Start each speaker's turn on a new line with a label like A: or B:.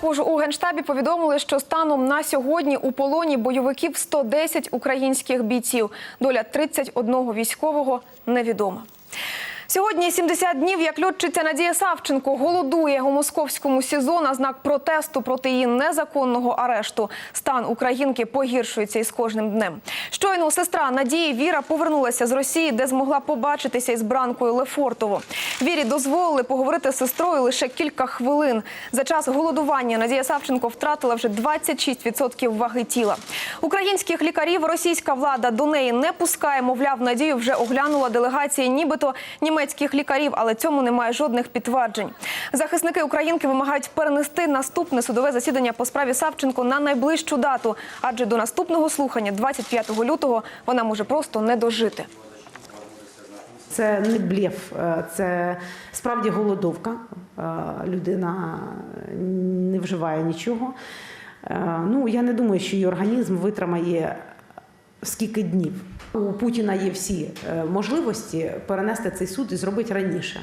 A: Також у генштабі повідомили, що станом на сьогодні у полоні бойовиків 110 українських бійців. Доля 31 військового невідома. Сьогодні 70 днів, як льотчиця Надія Савченко голодує у московському СІЗО на знак протесту проти її незаконного арешту. Стан українки погіршується із кожним днем. Щойно сестра Надії Віра повернулася з Росії, де змогла побачитися із Бранкою Лефортово. Вірі дозволили поговорити з сестрою лише кілька хвилин. За час голодування Надія Савченко втратила вже 26% ваги тіла. Українських лікарів російська влада до неї не пускає. Мовляв, Надію вже оглянула делегація, нібито німецьких лікарів, але цьому немає жодних підтверджень. Захисники українки вимагають перенести наступне судове засідання по справі Савченко на найближчу дату, адже до наступного слухання, 25 лютого, вона може просто не дожити.
B: Це не блєф, е, це справді голодовка. Е, Людина не вживає нічого. Е, Ну, я не думаю, що її організм витримає скільки днів. У Путіна є всі е, можливості перенести цей суд і зробити раніше.